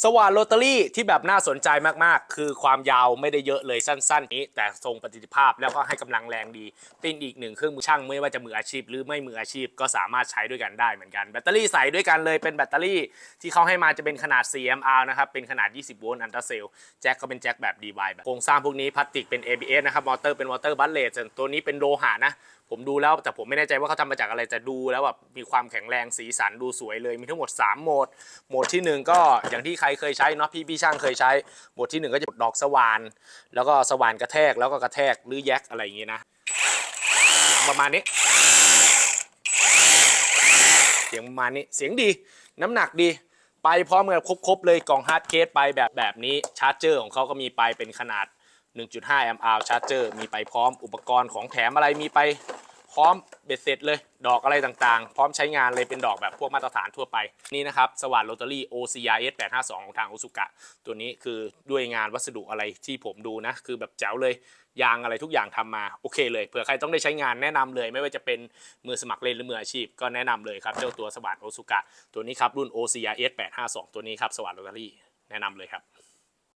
สว่านโรตารี่ที่แบบน่าสนใจมากๆ คือความยาวไม่ได้เยอะเลยสั้น ๆ นี้ แต่ทรงประสิทธิภาพแล้วก็ให้กำลังแรงดีเป็นอีกหนึ่งเครื่องมือช่างไม่ว่าจะมืออาชีพ หรือไม่มืออาชีพก็สามารถใช้ด้วยกันได้เหมือนกันแบตเตอรี่ใส่ด้วยกันเลยเป็นแบตเตอรี่ที่เขาให้มาจะเป็นขนาด 4mAh นะครับเป็นขนาด 20 โวลต์อันตราเซลแจ็คก็เป็นแจ็คแบบ DY แบบโครงสร้างพวกนี้พลาสติกเป็น ABS นะครับมอเตอร์เป็นมอเตอร์บัสเลสส่วนตัวนี้เป็นโลหะนะ ผมดูแล้วแต่ผมไม่แน่ใจว่าเขาทำมาจากอะไรแต่ดูแล้วแบบมีความแข็งแรงสีสันดูสวยเลยมีทั้งหมด 3 โหมด โหมดที่ 1 ก็อย่างที่ใครเคยใช้เนาะพี่พี่ช่างเคยใช้ โหมดที่ 1 ก็จะดอกสว่าน แล้วก็สว่านกระแทกแล้วก็กระแทกหรือแยกอะไรอย่างงี้นะ ประมาณนี้เสียงประมาณนี้เสียงดีน้ำหนักดีไปพร้อมกันครบๆเลยกล่องฮาร์ดเคสไปแบบแบบนี้ชาร์จเจอร์ของเขาก็มีไปเป็นขนาด 1.5 แอมป์ชาร์จเจอร์มีไปพร้อมอุปกรณ์ของแถมอะไรมีไป พร้อมเบ็ดเสร็จเลย ดอกอะไรต่างๆ พร้อมใช้งานเลยเป็นดอกแบบพวกมาตรฐานทั่วไป นี่นะครับ สว่านโรตารี่ OCRS 852 ของทางโอซุกะ ตัวนี้คือด้วยงานวัสดุอะไรที่ผมดูนะ คือแบบแจ๋วเลย ยางอะไรทุกอย่างทำมา โอเคเลย เผื่อใครต้องได้ใช้งานแนะนำเลย ไม่ว่าจะเป็นมือสมัครเล่นหรือมืออาชีพ ก็แนะนำเลยครับ เจ้าตัวสว่านโอซุกะ ตัวนี้ครับรุ่น OCRS 852 ตัวนี้ครับสว่านโรตารี่แนะนำเลยครับ